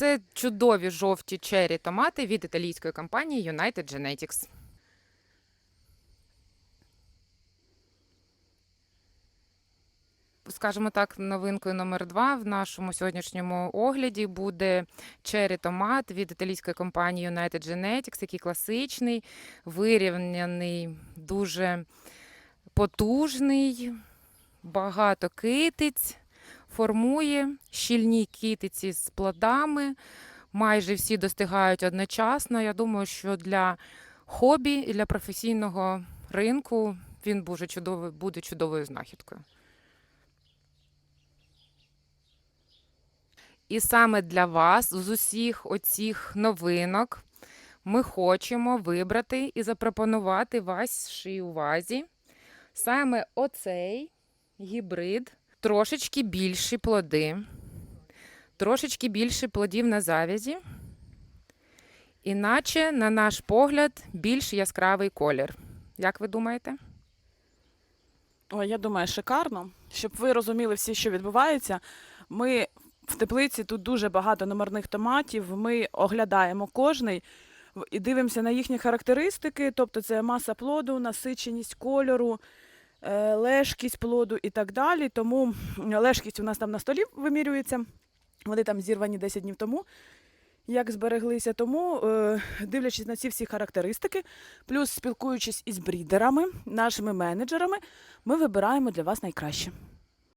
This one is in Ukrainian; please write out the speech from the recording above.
Це чудові жовті чері томати від італійської компанії United Genetics. Скажімо так, новинкою номер два в нашому сьогоднішньому огляді буде чері томат від італійської компанії United Genetics, який класичний, вирівняний, дуже потужний, багато китиць, формує щільні китиці з плодами. Майже всі достигають одночасно. Я думаю, що для хобі і для професійного ринку він буде чудовий, буде чудовою знахідкою. І саме для вас з усіх оцих новинок ми хочемо вибрати і запропонувати вашій увазі саме оцей гібрид, трошечки більші плоди, трошечки більше плодів на завязі, іначе, на наш погляд, більш яскравий колір. Як ви думаєте? Ой, я думаю, шикарно. Щоб ви розуміли всі, що відбувається. Ми в теплиці тут дуже багато номерних томатів. Ми оглядаємо кожний і дивимося на їхні характеристики, тобто це маса плоду, насиченість кольору, лежкість плоду і так далі. Тому лежкість у нас там на столі вимірюється. Вони там зірвані 10 днів тому. Як збереглися, тому е, дивлячись на ці всі характеристики, плюс спілкуючись із брідерами, нашими менеджерами, ми вибираємо для вас найкраще.